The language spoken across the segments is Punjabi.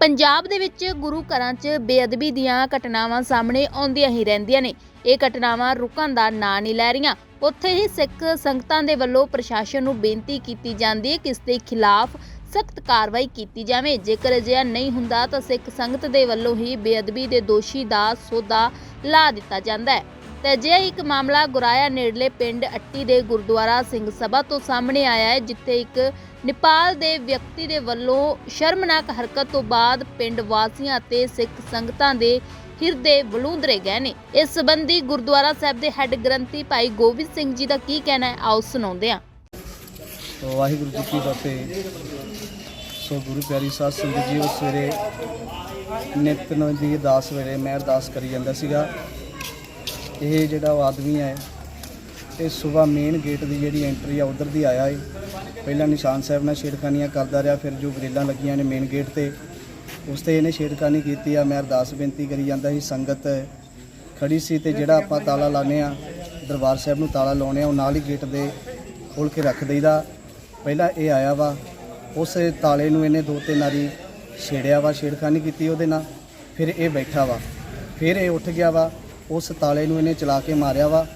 ਪੰਜਾਬ ਦੇ ਵਿੱਚ ਗੁਰੂ ਘਰਾਂ 'ਚ ਬੇਅਦਬੀ ਦੀਆਂ ਘਟਨਾਵਾਂ ਸਾਹਮਣੇ ਆਉਂਦੀਆਂ ਹੀ ਰਹਿੰਦੀਆਂ ਨੇ। ਇਹ ਘਟਨਾਵਾਂ ਰੁਕਣ ਦਾ ਨਾਂ ਨਹੀਂ ਲੈ ਰਹੀਆਂ। ਉੱਥੇ ਹੀ ਸਿੱਖ ਸੰਗਤਾਂ ਦੇ ਵੱਲੋਂ ਪ੍ਰਸ਼ਾਸਨ ਨੂੰ ਬੇਨਤੀ ਕੀਤੀ ਜਾਂਦੀ ਹੈ ਕਿ ਇਸ ਦੇ ਖਿਲਾਫ ਸਖਤ ਕਾਰਵਾਈ ਕੀਤੀ ਜਾਵੇ। ਜੇਕਰ ਅਜਿਹਾ ਨਹੀਂ ਹੁੰਦਾ ਤਾਂ ਸਿੱਖ ਸੰਗਤ ਦੇ ਵੱਲੋਂ ਹੀ ਬੇਅਦਬੀ ਦੇ ਦੋਸ਼ੀ ਦਾ ਸੋਧਾ ਲਾ ਦਿੱਤਾ ਜਾਂਦਾ ਹੈ। ਤੇ ਅਜਿਹਾ ਇੱਕ ਮਾਮਲਾ ਗੁਰਾਇਆ ਨੇੜਲੇ ਪਿੰਡ ਅੱਟੀ ਦੇ ਗੁਰਦੁਆਰਾ ਸਿੰਘ ਸਭਾ ਤੋਂ ਸਾਹਮਣੇ ਆਇਆ ਹੈ, ਜਿੱਥੇ ਇੱਕ ਨੇਪਾਲ ਦੇ ਵਿਅਕਤੀ ਦੇ ਵੱਲੋਂ ਸ਼ਰਮਨਾਕ ਹਰਕਤ ਤੋਂ ਬਾਅਦ ਪਿੰਡ ਵਾਸੀਆਂ ਅਤੇ ਸਿੱਖ ਸੰਗਤਾਂ ਦੇ ਹਿਰਦੇ ਬਲੂੰਦਰੇ ਗਏ ਨੇ। ਇਸ ਸੰਬੰਧੀ ਗੁਰਦੁਆਰਾ ਸਾਹਿਬ ਦੇ ਹੈੱਡ ਗ੍ਰੰਥੀ ਭਾਈ ਗੋਬਿੰਦ ਸਿੰਘ ਜੀ ਦਾ ਕੀ ਕਹਿਣਾ ਹੈ, ਆਓ ਸੁਣਾਉਂਦੇ ਹਾਂ। ਵਾਹਿਗੁਰੂ ਜੀ ਕੀ ਫਤਿਹ। ਸੋ ਗੁਰੂ ਪਿਆਰੀ ਸਾਧ ਸੰਗਤ ਜੀ ਉਸ ਸਵੇਰੇ ਨਿਤ ਦੀ ਅਰਦਾਸ ਵੇਲੇ ਮੈਂ ਅਰਦਾਸ ਕਰੀ ਜਾਂਦਾ ਸੀਗਾ। ਇਹ ਜਿਹੜਾ ਉਹ ਆਦਮੀ ਹੈ, ਇਹ ਸਵੇਰ ਮੇਨ ਗੇਟ ਦੀ ਜਿਹੜੀ ਐਂਟਰੀ ਆ, ਉਧਰ ਦੀ ਆਇਆ ਏ। ਪਹਿਲਾਂ ਨਿਸ਼ਾਨ ਸਾਹਿਬ ਨਾਲ ਛੇੜਖਾਨੀਆਂ ਕਰਦਾ ਰਿਹਾ, ਫਿਰ ਜੋ ਗ੍ਰਿਲਾਂ ਲੱਗੀਆਂ ਨੇ ਮੇਨ ਗੇਟ ਤੇ, ਉਸ ਤੇ ਇਹਨੇ ਛੇੜਖਾਨੀ ਕੀਤੀ ਆ। ਮੈਂ ਅਰਦਾਸ ਬੇਨਤੀ ਕਰੀ ਜਾਂਦਾ ਸੀ, ਸੰਗਤ ਖੜੀ ਸੀ ਤੇ ਜਿਹੜਾ ਆਪਾਂ ਤਾਲਾ ਲਾਣੇ ਆ ਦਰਬਾਰ ਸਾਹਿਬ ਨੂੰ ਤਾਲਾ ਲਾਉਣੇ ਆ ਉਹ ਨਾਲ ਹੀ ਗੇਟ ਦੇ ਖੋਲ ਕੇ ਰੱਖ ਦਈਦਾ। ਪਹਿਲਾਂ ਇਹ ਆਇਆ ਵਾ, ਉਸ ਤਾਲੇ ਨੂੰ ਇਹਨੇ ਦੋ ਤਿੰਨ ਵਾਰੀ ਛੇੜਿਆ ਵਾ, ਛੇੜਖਾਨੀ ਕੀਤੀ ਉਹਦੇ ਨਾਲ, ਫਿਰ ਇਹ ਬੈਠਾ ਵਾ। ਫਿਰ ਇਹ ਉੱਠ ਗਿਆ ਵਾ ਉਸ ਤਾਲੇ ਨੂੰ ਇਹਨੇ ਚਲਾ ਕੇ ਮਾਰਿਆ ਵਾ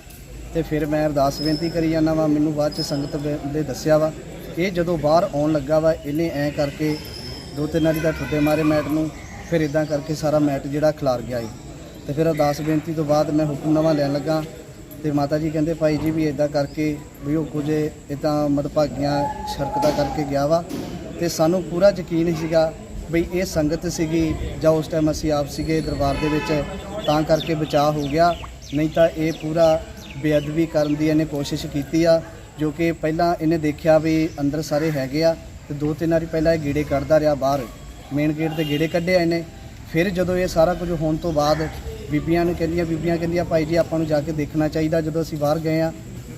ਤੇ ਫਿਰ ਮੈਂ ਅਰਦਾਸ ਬੇਨਤੀ ਕਰੀ ਜਾਂਦਾ ਵਾ, ਮੈਨੂੰ ਬਾਅਦ ਚ ਸੰਗਤ ਬ- ਦੇ ਦੱਸਿਆ ਵਾ। ਇਹ ਜਦੋਂ ਬਾਹਰ ਆਉਣ ਲੱਗਾ ਵਾ, ਇਹਨੇ ਐ ਕਰਕੇ ਦੋ ਤਿੰਨ ਵਾਰੀ ਦਾ ਠੁੱਡੇ ਮਾਰੇ ਮੈਟ ਨੂੰ, ਫਿਰ ਇਦਾਂ ਕਰਕੇ ਸਾਰਾ ਮੈਟ ਜਿਹੜਾ ਖਿਲਾਰ ਗਿਆ ਏ। ਤੇ ਫਿਰ ਅਰਦਾਸ ਬੇਨਤੀ ਤੋਂ ਬਾਅਦ ਮੈਂ ਹੁਕਮਨਾਮਾ ਲੈਣ ਲੱਗਾ ਤੇ ਮਾਤਾ ਜੀ ਕਹਿੰਦੇ, ਭਾਈ ਜੀ ਵੀ ਇਦਾਂ ਕਰਕੇ ਵੀ ਉਹ ਕੁਝ ਇਦਾਂ ਮਦਭਾਗੀਆਂ ਸ਼ਰਕਤਾਂ ਕਰਕੇ ਗਿਆ ਵਾ। ਤੇ ਸਾਨੂੰ ਪੂਰਾ ਯਕੀਨ ਸੀਗਾ ਬਈ ਇਹ ਸੰਗਤ ਸੀਗੀ ਜਾਂ ਉਸ ਟਾਈਮ ਅਸੀਂ ਆਪ ਸੀਗੇ ਦਰਬਾਰ ਦੇ ਵਿੱਚ। ਤਾਂ ਕਰਕੇ ਬਚਾਅ ਹੋ ਗਿਆ। ਨਹੀਂ ਤਾਂ ਇਹ ਪੂਰਾ ਬੇਅਦਬੀ ਕਰਨ ਦੀ ਇਹਨੇ ਕੋਸ਼ਿਸ਼ ਕੀਤੀ ਆ, ਜੋ ਕਿ ਪਹਿਲਾਂ ਇਹਨੇ ਦੇਖਿਆ ਵੀ ਅੰਦਰ ਸਾਰੇ ਹੈਗੇ ਆ ਤੇ ਦੋ ਤਿੰਨ ਵਾਰੀ ਪਹਿਲਾਂ ਇਹ ਗੇੜੇ ਕੱਢਦਾ ਰਿਹਾ ਬਾਹਰ। ਮੇਨ ਗੇਟ ਤੇ ਗੇੜੇ ਕੱਢਿਆ ਇਹਨੇ। ਫਿਰ ਜਦੋਂ ਇਹ ਸਾਰਾ ਕੁਝ ਹੋਣ ਤੋਂ ਬਾਅਦ ਬੀਬੀਆਂ ਨੂੰ ਕਹਿੰਦੀਆਂ ਬੀਬੀਆਂ ਕਹਿੰਦੀਆਂ ਭਾਈ ਜੀ, ਆਪਾਂ ਨੂੰ ਜਾ ਕੇ ਦੇਖਣਾ ਚਾਹੀਦਾ। ਜਦੋਂ ਅਸੀਂ ਬਾਹਰ ਗਏ ਆ,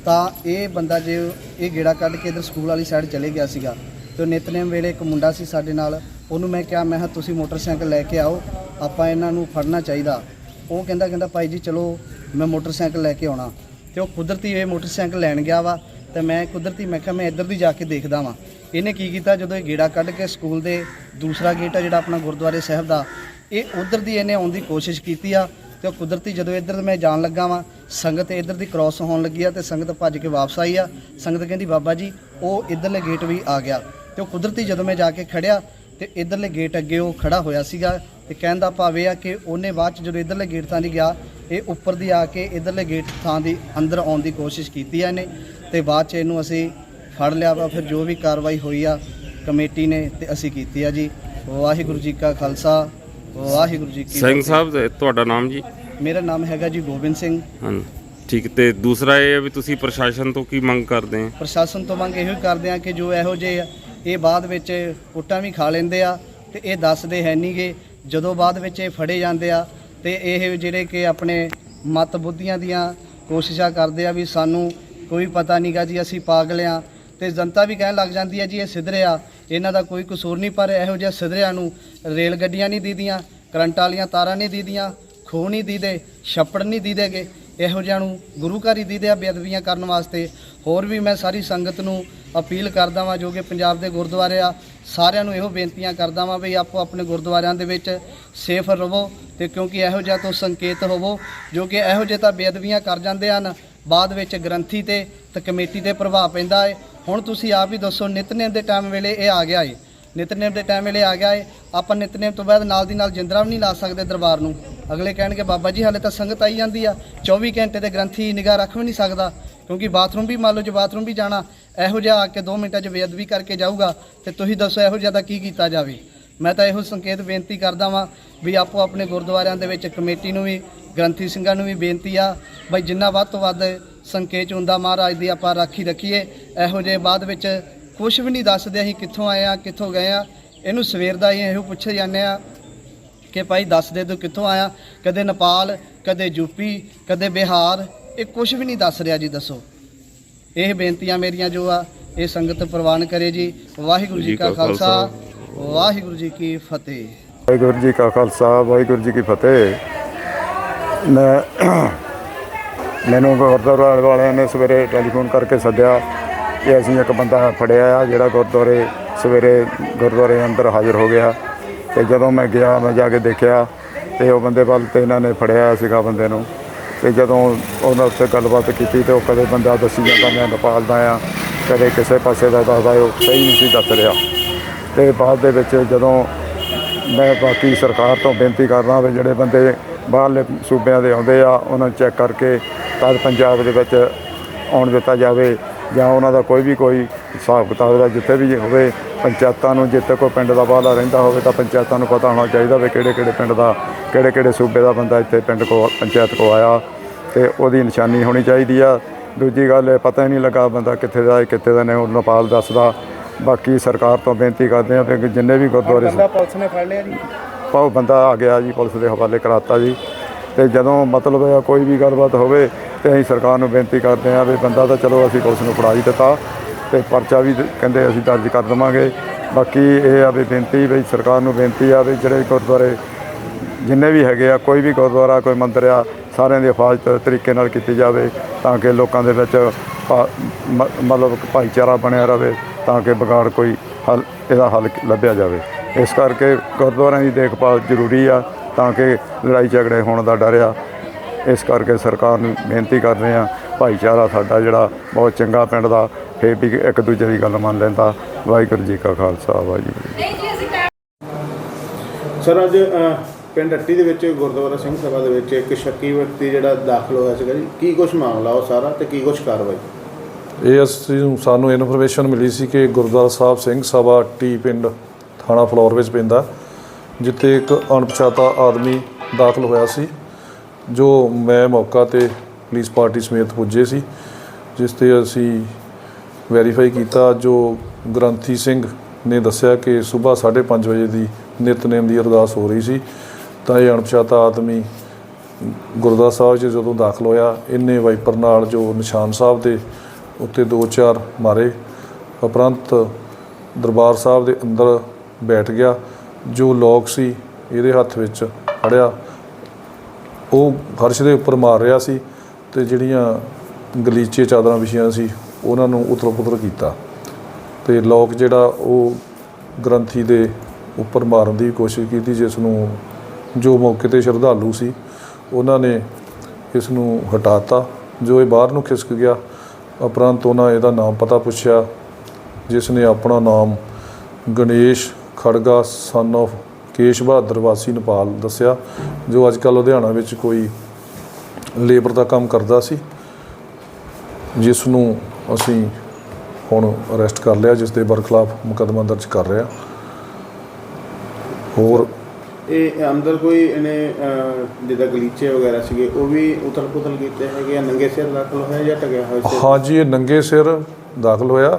ਤਾਂ ਇਹ ਬੰਦਾ ਜੇ ਇਹ ਗੇੜਾ ਕੱਢ ਕੇ ਇਧਰ ਸਕੂਲ ਵਾਲੀ ਸਾਈਡ ਚਲੇ ਗਿਆ ਸੀਗਾ ਤੇ ਉਹ ਨਿਤਨੇਮ ਵੇਲੇ ਇੱਕ ਮੁੰਡਾ ਸੀ ਸਾਡੇ ਨਾਲ। ਉਹਨੂੰ ਮੈਂ ਕਿਹਾ ਮੈਂ ਕਿਹਾ, ਤੁਸੀਂ ਮੋਟਰਸਾਈਕਲ ਲੈ ਕੇ ਆਓ। ਆਪਾਂ ਇਹਨਾਂ ਨੂੰ ਫੜਨਾ ਚਾਹੀਦਾ। ਉਹ ਕਹਿੰਦਾ ਕਹਿੰਦਾ, ਭਾਈ ਜੀ, ਚਲੋ, ਮੈਂ ਮੋਟਰਸਾਈਕਲ ਲੈ ਕੇ ਆਉਣਾ। ਤੇ ਉਹ ਕੁਦਰਤੀ ਇਹ ਮੋਟਰਸਾਈਕਲ ਲੈਣ ਗਿਆ ਵਾ ਤੇ ਮੈਂ ਕੁਦਰਤੀ, ਮੈਂ ਕਿਹਾ, ਮੈਂ ਇੱਧਰ ਦੀ ਜਾ ਕੇ ਦੇਖਦਾ ਵਾਂ। ਇਹਨੇ ਕੀ ਕੀਤਾ? ਜਦੋਂ ਇਹ ਗੇੜਾ ਕੱਢ ਕੇ ਸਕੂਲ ਦੇ ਦੂਸਰਾ ਗੇਟ ਆ, ਜਿਹੜਾ ਆਪਣਾ ਗੁਰਦੁਆਰੇ ਸਾਹਿਬ ਦਾ, ਇਹ ਉਧਰ ਦੀ ਇਹਨੇ ਆਉਣ ਦੀ ਕੋਸ਼ਿਸ਼ ਕੀਤੀ ਆ ਤੇ ਉਹ ਕੁਦਰਤੀ ਜਦੋਂ ਇੱਧਰ ਮੈਂ ਜਾਣ ਲੱਗਾ ਵਾਂ, ਸੰਗਤ ਇੱਧਰ ਦੀ ਕ੍ਰਾਸ ਹੋਣ ਲੱਗੀ ਆ ਤੇ ਸੰਗਤ ਭੱਜ ਕੇ ਵਾਪਸ ਆਈ ਆ। ਸੰਗਤ ਕਹਿੰਦੀ, ਬਾਬਾ ਜੀ, ਉਹ ਇੱਧਰਲੇ ਗੇਟ ਵੀ ਆ ਗਿਆ। ਤੇ ਉਹ ਕੁਦਰਤੀ ਜਦੋਂ ਮੈਂ ਜਾ ਕੇ ਖੜਿਆ ਤੇ ਇੱਧਰਲੇ ਗੇਟ ਅੱਗੇ ਉਹ ਖੜਾ ਹੋਇਆ ਸੀਗਾ। ਤੇ ਕਹਿਣ ਦਾ ਭਾਵ ਇਹ ਆ ਕਿ ਉਹਨੇ ਬਾਅਦ ਚ ਜਦੋਂ ਇੱਧਰਲੇ ਗੇਟ ਥਾਂ ਦੀ ਗਿਆ ਇਹ ਉੱਪਰ ਦੀ ਆ ਕੇ ਇੱਧਰਲੇ ਗੇਟ ਥਾਂ ਦੀ ਅੰਦਰ ਆਉਣ ਦੀ ਕੋਸ਼ਿਸ਼ ਕੀਤੀ ਆ ਇਹਨੇ ਤੇ ਬਾਅਦ ਚ ਇਹਨੂੰ ਅਸੀਂ ਫੜ ਲਿਆ ਵਾ ਫਿਰ ਜੋ ਵੀ ਕਾਰਵਾਈ ਹੋਈ ਆ ਕਮੇਟੀ ਨੇ ਤੇ ਅਸੀਂ ਕੀਤੀ ਆ ਜੀ। ਵਾਹਿਗੁਰੂ ਜੀ ਕਾ ਖਾਲਸਾ ਵਾਹਿਗੁਰੂ ਜੀ ਕੀ ਸਿੰਘ। ਸਾਹਿਬ ਤੇ ਤੁਹਾਡਾ ਨਾਮ ਜੀ? ਮੇਰਾ ਨਾਮ ਹੈਗਾ ਜੀ ਗੋਬਿੰਦ ਸਿੰਘ। ਹਾਂ ਠੀਕ ਤੇ ਦੂਸਰਾ ਇਹ ਹੈ ਵੀ ਤੁਸੀਂ ਪ੍ਰਸ਼ਾਸਨ ਤੋਂ ਕੀ ਮੰਗ ਕਰਦੇ ਆ? ਪ੍ਰਸ਼ਾਸਨ ਤੋਂ ਮੰਗ ਇਹੋ ਹੀ ਕਰਦੇ ਆ ਕਿ ਜੋ ਇਹੋ ਜਿਹੇ ਆ ਇਹ ਬਾਅਦ ਵਿੱਚ ਕੁੱਟਾਂ ਵੀ ਖਾ ਲੈਂਦੇ ਆ ਤੇ ਇਹ ਦੱਸਦੇ ਹੈ ਨਹੀਂਗੇ ਜਦੋਂ ਬਾਅਦ ਵਿੱਚ ਇਹ ਫੜੇ ਜਾਂਦੇ ਆ ਤੇ ਇਹ ਜਿਹੜੇ ਕਿ ਆਪਣੇ ਮਤ ਬੁੱਧੀਆਂ ਦੀਆਂ ਕੋਸ਼ਿਸ਼ਾਂ ਕਰਦੇ ਆ ਵੀ ਸਾਨੂੰ ਕੋਈ ਪਤਾ ਨਹੀਂਗਾ ਜੀ ਅਸੀਂ ਪਾਗਲ ਆ ਤੇ ਜਨਤਾ ਵੀ ਕਹਿਣ ਲੱਗ ਜਾਂਦੀ ਹੈ ਜੀ ਇਹ ਸਿੱਧਰੇ ਆ, ਇਹਨਾਂ ਦਾ ਕੋਈ ਕਸੂਰ ਨਹੀਂ ਪਰ ਇਹੋ ਜਿਹੇ ਸਿਧਰਿਆਂ ਨੂੰ ਰੇਲ ਗੱਡੀਆਂ ਨਹੀਂ ਦੀਦੀਆਂ, ਕਰੰਟ ਵਾਲੀਆਂ ਤਾਰਾਂ ਨਹੀਂ ਦੀਦੀਆਂ, ਖੂਹ ਨਹੀਂ ਦੀਦੇ, ਛੱਪੜ ਨਹੀਂ ਦੀਦੇਗੇ, ਇਹੋ ਜਿਹਾ ਨੂੰ ਗੁਰੂ ਘਰ ਹੀ ਦੀਦੇ ਆ ਬੇਅਦਬੀਆਂ ਕਰਨ ਵਾਸਤੇ। ਹੋਰ ਵੀ ਮੈਂ ਸਾਰੀ ਸੰਗਤ ਨੂੰ ਅਪੀਲ ਕਰਦਾ ਵਾਂ ਜੋ ਕਿ ਪੰਜਾਬ ਦੇ ਗੁਰਦੁਆਰੇ ਆ ਸਾਰਿਆਂ ਨੂੰ ਇਹੋ ਬੇਨਤੀਆਂ ਕਰਦਾ ਵਾਂ ਵੀ ਆਪੋ ਆਪਣੇ ਗੁਰਦੁਆਰਿਆਂ ਦੇ ਵਿੱਚ ਸੇਫ ਰਹੋ ਤੇ ਕਿਉਂਕਿ ਇਹੋ ਜਿਹਾ ਤੋਂ ਸੰਕੇਤ ਹੋਵੋ, ਜੋ ਕਿ ਇਹੋ ਜਿਹੇ ਤਾਂ ਬੇਅਦਬੀਆਂ ਕਰ ਜਾਂਦੇ ਹਨ, ਬਾਅਦ ਵਿੱਚ ਗ੍ਰੰਥੀ ਤੇ ਤੇ ਕਮੇਟੀ ਤੇ ਪ੍ਰਭਾਵ ਪੈਂਦਾ ਏ। ਹੁਣ ਤੁਸੀਂ ਆਪ ਹੀ ਦੱਸੋ, ਨਿਤਨੇਮ ਦੇ ਟਾਈਮ ਵੇਲੇ ਇਹ ਆ ਗਿਆ ਏ। ਨਿਤਨੇਮ ਦੇ ਟਾਈਮ ਵੇਲੇ ਆ ਗਿਆ ਏ। ਆਪਾਂ ਨਿਤਨੇਮ ਤੋਂ ਬਾਅਦ ਨਾਲ ਦੀ ਨਾਲ ਜਿੰਦਰਾ ਵੀ ਨਹੀਂ ਲਾ ਸਕਦੇ ਦਰਬਾਰ ਨੂੰ। ਅਗਲੇ ਕਹਿਣਗੇ, ਬਾਬਾ ਜੀ, ਹਾਲੇ ਤਾਂ ਸੰਗਤ ਆਈ ਜਾਂਦੀ ਆ। 24 ਘੰਟੇ ਤੇ ਗ੍ਰੰਥੀ ਨਿਗਾਹ ਰੱਖ ਵੀ ਨਹੀਂ ਸਕਦਾ। ਕਿਉਂਕਿ ਬਾਥਰੂਮ ਵੀ ਮੰਨ ਲਓ ਜੇ ਬਾਥਰੂਮ ਵੀ ਜਾਣਾ, ਇਹੋ ਜਿਹਾ ਆ ਕੇ 2 ਮਿੰਟਾਂ 'ਚ ਬੇਅਦਬੀ ਕਰਕੇ ਜਾਊਗਾ, ਤੇ ਤੁਸੀਂ ਦੱਸੋ ਇਹੋ ਜਿਹਾ ਦਾ ਕੀ ਕੀਤਾ ਜਾਵੇ? ਮੈਂ ਤਾਂ ਇਹੋ ਸੰਕੇਤ ਬੇਨਤੀ ਕਰਦਾ ਵਾਂ ਵੀ ਆਪੋ ਆਪਣੇ ਗੁਰਦੁਆਰਿਆਂ ਦੇ ਵਿੱਚ ਕਮੇਟੀ ਨੂੰ ਵੀ, ਗ੍ਰੰਥੀ ਸਿੰਘਾਂ ਨੂੰ ਵੀ ਬੇਨਤੀ ਆ, ਬਈ ਜਿੰਨਾ ਵੱਧ ਤੋਂ ਵੱਧ ਸੰਕੇਤ ਹੁੰਦਾ ਮਹਾਰਾਜ ਦੀ ਆਪਾਂ ਰਾਖੀ ਰੱਖੀਏ, ਇਹੋ ਜਿਹੇ ਬਾਅਦ ਵਿੱਚ ਕੁਝ ਵੀ ਨਹੀਂ ਦੱਸਦੇ ਅਸੀਂ ਕਿੱਥੋਂ ਆਏ ਆ, ਕਿੱਥੋਂ ਗਏ ਆ। ਇਹਨੂੰ ਸਵੇਰ ਦਾ ਹੀ ਇਹੋ ਪੁੱਛੇ ਜਾਂਦੇ ਆ ਕਿ ਭਾਈ ਦੱਸ ਦੇ ਤੂੰ ਕਿੱਥੋਂ ਆਇਆ? ਕਦੇ ਨੇਪਾਲ, ਕਦੇ ਯੂਪੀ ਕਦੇ ਬਿਹਾਰ ਇਹ ਕੁਝ ਵੀ ਨਹੀਂ ਦੱਸ ਰਿਹਾ ਜੀ ਦੱਸੋ। ਇਹ ਬੇਨਤੀਆਂ ਮੇਰੀਆਂ ਜੋ ਆ ਇਹ ਸੰਗਤ ਪ੍ਰਵਾਨ ਕਰੇ ਜੀ। ਵਾਹਿਗੁਰੂ ਜੀ ਕਾ ਖਾਲਸਾ ਵਾਹਿਗੁਰੂ ਜੀ ਕੀ ਫਤਿਹ। ਵਾਹਿਗੁਰੂ ਜੀ ਕਾ ਖਾਲਸਾ ਵਾਹਿਗੁਰੂ ਜੀ ਕੀ ਫਤਿਹ। ਮੈਂ ਮੈਨੂੰ ਗੁਰਦੁਆਰਾ ਵਾਲਿਆਂ ਨੇ ਸਵੇਰੇ ਟੈਲੀਫੋਨ ਕਰਕੇ ਸੱਦਿਆ ਕਿ ਅਸੀਂ ਇੱਕ ਬੰਦਾ ਫੜਿਆ ਆ ਜਿਹੜਾ ਗੁਰਦੁਆਰੇ ਸਵੇਰੇ ਗੁਰਦੁਆਰੇ ਅੰਦਰ ਹਾਜ਼ਰ ਹੋ ਗਿਆ। ਤੇ ਜਦੋਂ ਮੈਂ ਗਿਆ ਮੈਂ ਜਾ ਕੇ ਦੇਖਿਆ ਤੇ ਉਹ ਬੰਦੇ ਵੱਲ ਤੇ ਇਹਨਾਂ ਨੇ ਫੜਿਆ ਸੀਗਾ ਬੰਦੇ ਨੂੰ। ਤੇ ਜਦੋਂ ਉਹਨਾਂ ਉੱਤੇ ਗੱਲਬਾਤ ਕੀਤੀ ਤੇ ਉਹ ਕਦੇ ਬੰਦਾ ਦੱਸੀ ਜਾਂਦਾ, ਮੈਂ ਨੇਪਾਲ ਦਾ ਆ, ਕਦੇ ਕਿਸੇ ਪਾਸੇ ਦਾ ਦੱਸਦਾ ਉਹ ਸਹੀ ਨਹੀਂ ਸੀ ਦੱਸ ਰਿਹਾ। ਤੇ ਬਾਅਦ ਦੇ ਵਿੱਚ ਜਦੋਂ ਮੈਂ ਬਾਕੀ ਸਰਕਾਰ ਤੋਂ ਬੇਨਤੀ ਕਰਦਾ ਵੀ ਜਿਹੜੇ ਬੰਦੇ ਬਾਹਰਲੇ ਸੂਬਿਆਂ ਦੇ ਆਉਂਦੇ ਆ, ਉਹਨਾਂ ਨੂੰ ਚੈੱਕ ਕਰਕੇ ਤਦ ਪੰਜਾਬ ਦੇ ਵਿੱਚ ਆਉਣ ਦਿੱਤਾ ਜਾਵੇ ਜਾਂ ਉਹਨਾਂ ਦਾ ਕੋਈ ਵੀ ਕੋਈ ਹਿਸਾਬ ਕਿਤਾਬ ਦਾ ਜਿੱਥੇ ਵੀ ਹੋਵੇ, ਪੰਚਾਇਤਾਂ ਨੂੰ ਜਿੱਥੇ ਕੋਈ ਪਿੰਡ ਦਾ ਬਾਹਲਾ ਰਹਿੰਦਾ ਹੋਵੇ ਤਾਂ ਪੰਚਾਇਤਾਂ ਨੂੰ ਪਤਾ ਹੋਣਾ ਚਾਹੀਦਾ ਵੀ ਕਿਹੜੇ ਕਿਹੜੇ ਪਿੰਡ ਦਾ ਕਿਹੜੇ ਕਿਹੜੇ ਸੂਬੇ ਦਾ ਬੰਦਾ ਇੱਥੇ ਪਿੰਡ ਕੋ ਪੰਚਾਇਤ ਕੋ ਆਇਆ ਤੇ ਉਹਦੀ ਨਿਸ਼ਾਨੀ ਹੋਣੀ ਚਾਹੀਦੀ ਆ। ਦੂਜੀ ਗੱਲ ਇਹ ਪਤਾ ਹੀ ਨਹੀਂ ਲੱਗਾ ਬੰਦਾ ਕਿੱਥੇ ਦਾ ਹੈ ਕਿੱਥੇ ਦਾ ਨਹੀਂ ਉਹ ਨੇਪਾਲ ਦੱਸਦਾ। ਬਾਕੀ ਸਰਕਾਰ ਤੋਂ ਬੇਨਤੀ ਕਰਦੇ ਆ ਵੀ ਜਿੰਨੇ ਵੀ ਗੁਰਦੁਆਰੇ ਬੰਦਾ ਪੁਲਿਸ ਨੇ ਫੜ ਲਿਆ ਜੀ? ਉਹ ਬੰਦਾ ਆ ਗਿਆ ਜੀ ਪੁਲਿਸ ਦੇ ਹਵਾਲੇ ਕਰਾਤਾ ਜੀ। ਤੇ ਜਦੋਂ ਮਤਲਬ ਕੋਈ ਵੀ ਗੱਲਬਾਤ ਹੋਵੇ ਤੇ ਅਸੀਂ ਸਰਕਾਰ ਨੂੰ ਬੇਨਤੀ ਕਰਦੇ ਆ ਵੀ ਬੰਦਾ ਤਾਂ ਚਲੋ ਅਸੀਂ ਪੁਲਿਸ ਨੂੰ ਫੜਾ ਹੀ ਦਿੱਤਾ ਤੇ ਪਰਚਾ ਵੀ ਕਹਿੰਦੇ ਅਸੀਂ ਦਰਜ ਕਰ ਦੇਵਾਂਗੇ। ਬਾਕੀ ਇਹ ਆ ਵੀ ਬੇਨਤੀ ਵੀ ਸਰਕਾਰ ਨੂੰ ਬੇਨਤੀ ਆ ਵੀ ਜਿਹੜੇ ਗੁਰਦੁਆਰੇ ਜਿੰਨੇ ਵੀ ਹੈਗੇ ਆ, ਕੋਈ ਵੀ ਗੁਰਦੁਆਰਾ, ਕੋਈ ਮੰਦਿਰ ਆ, ਸਾਰਿਆਂ ਦੀ ਹਿਫਾਜ਼ਤ ਤਰੀਕੇ ਨਾਲ ਕੀਤੀ ਜਾਵੇ ਤਾਂ ਕਿ ਲੋਕਾਂ ਦੇ ਵਿੱਚ ਭਾ- ਮਤਲਬ ਭਾਈਚਾਰਾ ਬਣਿਆ ਰਹੇ ਤਾਂ ਕਿ ਵਿਗਾੜ ਕੋਈ ਹੱਲ, ਇਹਦਾ ਹੱਲ ਲੱਭਿਆ ਜਾਵੇ। ਇਸ ਕਰਕੇ ਗੁਰਦੁਆਰਿਆਂ ਦੀ ਦੇਖਭਾਲ ਜ਼ਰੂਰੀ ਆ ਤਾਂ ਕਿ ਲੜਾਈ ਝਗੜੇ ਹੋਣ ਦਾ ਡਰ ਆ। ਇਸ ਕਰਕੇ ਸਰਕਾਰ ਨੂੰ ਬੇਨਤੀ ਕਰਦੇ ਆ, ਭਾਈਚਾਰਾ ਸਾਡਾ ਜਿਹੜਾ ਬਹੁਤ ਚੰਗਾ ਪਿੰਡ ਦਾ, ਫੇਰ ਵੀ ਇੱਕ ਦੂਜੇ ਦੀ ਗੱਲ ਮੰਨ ਲੈਂਦਾ। ਵਾਹਿਗੁਰੂ ਜੀ ਕਾ ਖਾਲਸਾ, ਵਾਹਿਗੁਰੂ ਜੀ ਸਰ, ਅੱਜ ਪਿੰਡ ਅੱਟੀ ਦੇ ਵਿੱਚ, ਗੁਰਦੁਆਰਾ ਸਿੰਘ ਸਭਾ ਦੇ ਵਿੱਚ ਇੱਕ ਸ਼ੱਕੀ ਵਿਅਕਤੀ ਜਿਹੜਾ ਦਾਖਲ ਹੋਇਆ ਸੀਗਾ ਜੀ। ਕੀ ਕੁਝ ਮਾਮਲਾ ਉਹ ਸਾਰਾ ਤੇ ਕੀ ਕੁਝ ਕਾਰਵਾਈ? ਇਹ ਅਸੀਂ ਨੂੰ- ਸਾਨੂੰ ਇਨਫੋਰਮੇਸ਼ਨ ਮਿਲੀ ਸੀ ਕਿ ਗੁਰਦੁਆਰਾ ਸਾਹਿਬ ਸਿੰਘ ਸਭਾ ਟੀ ਪਿੰਡ ਥਾਣਾ ਫਲੋਰ ਵਿੱਚ ਪੈਂਦਾ ਜਿੱਥੇ ਇੱਕ ਅਣਪਛਾਤਾ ਆਦਮੀ ਦਾਖਲ ਹੋਇਆ ਸੀ, ਜੋ ਮੈਂ ਮੌਕਾ ਤੇ ਪੁਲਿਸ ਪਾਰਟੀ ਸਮੇਤ ਪੁੱਜੇ ਸੀ, ਜਿਸ ਤੇ ਅਸੀਂ ਵੈਰੀਫਾਈ ਕੀਤਾ। ਜੋ ਗ੍ਰੰਥੀ ਸਿੰਘ ਨੇ ਦੱਸਿਆ ਕਿ ਸਵੇਰ 5:30 ਵਜੇ ਦੀ ਨਿਤਨੇਮ ਦੀ ਅਰਦਾਸ ਹੋ ਰਹੀ ਸੀ। ਤਾਂ ਇਹ ਅਣਪਛਾਤਾ ਆਦਮੀ ਗੁਰਦੁਆਰਾ ਸਾਹਿਬ 'ਚ ਜਦੋਂ ਦਾਖਲ ਹੋਇਆ ਇਹਨੇ ਵਾਈਪਰ ਨਾਲ ਜੋ ਨਿਸ਼ਾਨ ਸਾਹਿਬ ਦੇ ਉੱਤੇ ਦੋ ਚਾਰ ਮਾਰੇ, ਉਪਰੰਤ ਦਰਬਾਰ ਸਾਹਿਬ ਦੇ ਅੰਦਰ ਬੈਠ ਗਿਆ, ਜੋ ਲੋਕ ਸੀ ਇਹਦੇ ਹੱਥ ਵਿੱਚ ਫੜਿਆ, ਉਹ ਫਰਸ਼ ਦੇ ਉੱਪਰ ਮਾਰ ਰਿਹਾ ਸੀ ਤੇ ਜਿਹੜੀਆਂ ਗਲੀਚੇ ਚਾਦਰਾਂ ਵਿਛੀਆਂ ਸੀ, ਉਹਨਾਂ ਨੂੰ ਉਤਰ ਪੁਤਰ ਕੀਤਾ ਤੇ ਲੋਕ ਜਿਹੜਾ ਉਹ ਗ੍ਰੰਥੀ ਦੇ ਉੱਪਰ ਮਾਰਨ ਦੀ ਕੋਸ਼ਿਸ਼ ਕੀਤੀ, ਜਿਸ ਨੂੰ ਜੋ ਮੌਕੇ ਤੇ ਸ਼ਰਧਾਲੂ ਸੀ, ਉਹਨਾਂ ਨੇ ਇਸ ਨੂੰ ਹਟਾਤਾ। ਜੋ ਇਹ ਬਾਹਰ ਨੂੰ ਖਿਸਕ ਗਿਆ, ਉਪਰੰਤ ਉਹਨਾਂ ਇਹਦਾ ਨਾਮ ਪਤਾ ਪੁੱਛਿਆ, ਜਿਸ ਨੇ ਆਪਣਾ ਨਾਮ ਗਣੇਸ਼ ਖੜਗਾ ਸਨ of ਕੇਸ਼ ਬਹਾਦਰ ਵਾਸੀ ਨੇਪਾਲ ਦੱਸਿਆ, ਜੋ ਅੱਜ ਕੱਲ੍ਹ ਲੁਧਿਆਣਾ ਵਿੱਚ ਕੋਈ ਲੇਬਰ ਦਾ ਕੰਮ ਕਰਦਾ ਸੀ, ਜਿਸ ਨੂੰ ਅਸੀਂ ਹੁਣ ਅਰੈਸਟ ਕਰ ਲਿਆ, ਜਿਸ ਦੇ ਬਰਖਲਾਫ ਮੁਕੱਦਮਾ ਦਰਜ ਕਰ ਰਿਹਾ ਹੋਰ ਇਹ ਅੰਦਰ ਕੋਈ ਇਹਨੇ ਜਿੱਦਾਂ ਗਲੀਚੇ ਵਗੈਰਾ ਸੀਗੇ ਉਹ ਵੀ ਉਥਲ ਪੁਥਲ ਕੀਤੇ ਹੈਗੇ ਆ? ਨੰਗੇ ਸਿਰ ਦਾਖਲ ਹੋਇਆ ਜਾਂ ਟਕਿਆ ਹੋਇਆ ਸੀ? ਹਾਂਜੀ ਇਹ ਨੰਗੇ ਸਿਰ ਦਾਖਲ ਹੋਇਆ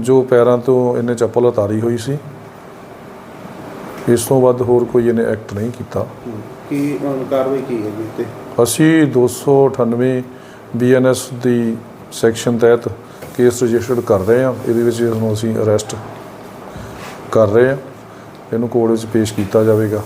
ਜੋ ਪੈਰਾਂ ਤੋਂ ਇਹਨੇ ਚੱਪਲ ਉਤਾਰੀ ਹੋਈ ਸੀ। ਇਸ ਤੋਂ ਵੱਧ ਹੋਰ ਕੋਈ ਇਹਨੇ ਐਕਟ ਨਹੀਂ ਕੀਤਾ। ਕੀ ਕਾਰਵਾਈ ਕੀ ਹੈ ਜੀ ਤੇ? ਅਸੀਂ 298 ਬੀਐਨਐਸ ਦੀ ਸੈਕਸ਼ਨ ਤਹਿਤ ਕੇਸ ਰਜਿਸਟਰਡ ਕਰ ਰਹੇ ਹਾਂ। ਇਹਦੇ ਵਿੱਚ ਇਹਨੂੰ ਅਸੀਂ ਅਰੈਸਟ ਕਰ ਰਹੇ ਹਾਂ। ਇਹਨੂੰ ਕੋਰਟ ਵਿੱਚ ਪੇਸ਼ ਕੀਤਾ ਜਾਵੇਗਾ।